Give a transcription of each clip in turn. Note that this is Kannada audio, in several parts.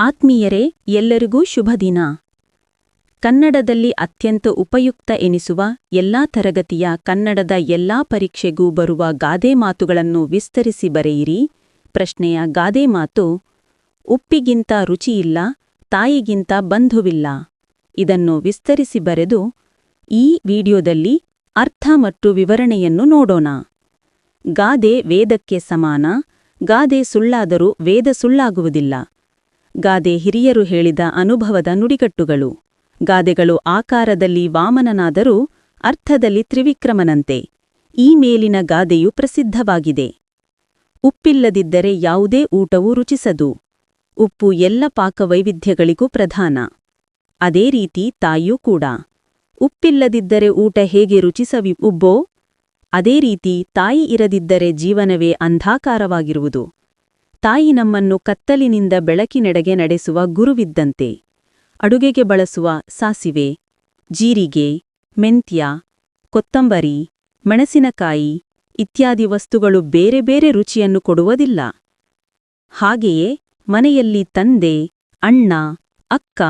ಆತ್ಮೀಯರೇ, ಎಲ್ಲರಿಗೂ ಶುಭ ದಿನ. ಕನ್ನಡದಲ್ಲಿ ಅತ್ಯಂತ ಉಪಯುಕ್ತ ಎನಿಸುವ ಎಲ್ಲಾ ತರಗತಿಯ ಕನ್ನಡದ ಎಲ್ಲಾ ಪರೀಕ್ಷೆಗೂ ಬರುವ ಗಾದೆ ಮಾತುಗಳನ್ನು ವಿಸ್ತರಿಸಿ ಬರೆಯಿರಿ. ಪ್ರಶ್ನೆಯ ಗಾದೆ ಮಾತು, ಉಪ್ಪಿಗಿಂತ ರುಚಿಯಿಲ್ಲ, ತಾಯಿಗಿಂತ ಬಂಧುವಿಲ್ಲ. ಇದನ್ನು ವಿಸ್ತರಿಸಿ ಬರೆದು, ಈ ವಿಡಿಯೋದಲ್ಲಿ ಅರ್ಥ ಮತ್ತು ವಿವರಣೆಯನ್ನು ನೋಡೋಣ. ಗಾದೆ ವೇದಕ್ಕೆ ಸಮಾನ, ಗಾದೆ ಸುಳ್ಳಾದರೂ ವೇದ ಸುಳ್ಳಾಗುವುದಿಲ್ಲ. ಗಾದೆ ಹಿರಿಯರು ಹೇಳಿದ ಅನುಭವದ ನುಡಿಗಟ್ಟುಗಳು. ಗಾದೆಗಳು ಆಕಾರದಲ್ಲಿ ವಾಮನನಾದರೂ ಅರ್ಥದಲ್ಲಿ ತ್ರಿವಿಕ್ರಮನಂತೆ. ಈ ಮೇಲಿನ ಗಾದೆಯು ಪ್ರಸಿದ್ಧವಾಗಿದೆ. ಉಪ್ಪಿಲ್ಲದಿದ್ದರೆ ಯಾವುದೇ ಊಟವೂ ರುಚಿಸದು. ಉಪ್ಪು ಎಲ್ಲ ಪಾಕವೈವಿಧ್ಯಗಳಿಗೂ ಪ್ರಧಾನ. ಅದೇ ರೀತಿ ತಾಯಿಯೂ ಕೂಡ. ಉಪ್ಪಿಲ್ಲದಿದ್ದರೆ ಊಟ ಹೇಗೆ ರುಚಿಸವಿ ಉಬ್ಬೋ? ಅದೇ ರೀತಿ ತಾಯಿ ಇರದಿದ್ದರೆ ಜೀವನವೇ ಅಂಧಾಕಾರವಾಗಿರುವುದು. ತಾಯಿ ನಮ್ಮನ್ನು ಕತ್ತಲಿನಿಂದ ಬೆಳಕಿನೆಡೆಗೆ ನಡೆಸುವ ಗುರುವಿದ್ದಂತೆ. ಅಡುಗೆಗೆ ಬಳಸುವ ಸಾಸಿವೆ, ಜೀರಿಗೆ, ಮೆಂತ್ಯ, ಕೊತ್ತಂಬರಿ, ಮೆಣಸಿನಕಾಯಿ ಇತ್ಯಾದಿ ವಸ್ತುಗಳು ಬೇರೆ ಬೇರೆ ರುಚಿಯನ್ನು ಕೊಡುವುದಿಲ್ಲ. ಹಾಗೆಯೇ ಮನೆಯಲ್ಲಿ ತಂದೆ, ಅಣ್ಣ, ಅಕ್ಕ,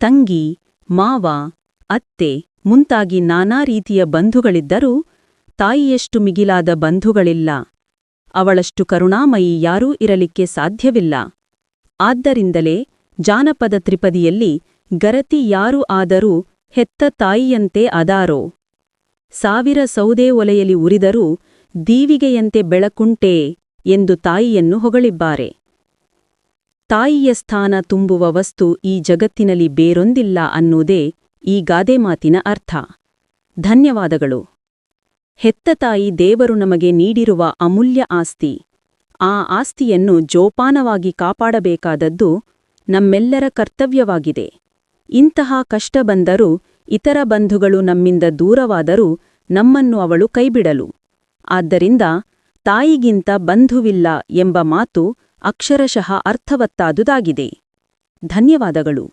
ತಂಗಿ, ಮಾವ, ಅತ್ತೆ ಮುಂತಾಗಿ ನಾನಾ ರೀತಿಯ ಬಂಧುಗಳಿದ್ದರೂ ತಾಯಿಯಷ್ಟು ಮಿಗಿಲಾದ ಬಂಧುಗಳಿಲ್ಲ. ಅವಳಷ್ಟು ಕರುಣಾಮಯಿ ಯಾರೂ ಇರಲಿಕ್ಕೆ ಸಾಧ್ಯವಿಲ್ಲ. ಆದ್ದರಿಂದಲೇ ಜಾನಪದ ತ್ರಿಪದಿಯಲ್ಲಿ ಗರತಿ ಯಾರು ಆದರೂ ಹೆತ್ತ ತಾಯಿಯಂತೆ ಅದಾರೋ ಸಾವಿರ ಸೌದೆ ಒಲೆಯಲ್ಲಿ ಉರಿದರೂ ದೀವಿಗೆಯಂತೆ ಬೆಳಕುಂಟೇ ಎಂದು ತಾಯಿಯನ್ನು ಹೊಗಳಿದ್ದಾರೆ. ತಾಯಿಯ ಸ್ಥಾನ ತುಂಬುವ ವಸ್ತು ಈ ಜಗತ್ತಿನಲ್ಲಿ ಬೇರೊಂದಿಲ್ಲ ಅನ್ನುವುದೇ ಈ ಗಾದೆ ಮಾತಿನ ಅರ್ಥ. ಧನ್ಯವಾದಗಳು. ಹೆತ್ತ ತಾಯಿ ದೇವರು ನಮಗೆ ನೀಡಿರುವ ಅಮೂಲ್ಯ ಆಸ್ತಿ. ಆ ಆಸ್ತಿಯನ್ನು ಜೋಪಾನವಾಗಿ ಕಾಪಾಡಬೇಕಾದದ್ದು ನಮ್ಮೆಲ್ಲರ ಕರ್ತವ್ಯವಾಗಿದೆ. ಇಂತಹ ಕಷ್ಟ ಬಂದರೂ, ಇತರ ಬಂಧುಗಳು ನಮ್ಮಿಂದ ದೂರವಾದರೂ ನಮ್ಮನ್ನು ಅವಳು ಕೈಬಿಡಲು. ಆದ್ದರಿಂದ ತಾಯಿಗಿಂತ ಬಂಧುವಿಲ್ಲ ಎಂಬ ಮಾತು ಅಕ್ಷರಶಃ ಅರ್ಥವತ್ತಾದುದಾಗಿದೆ. ಧನ್ಯವಾದಗಳು.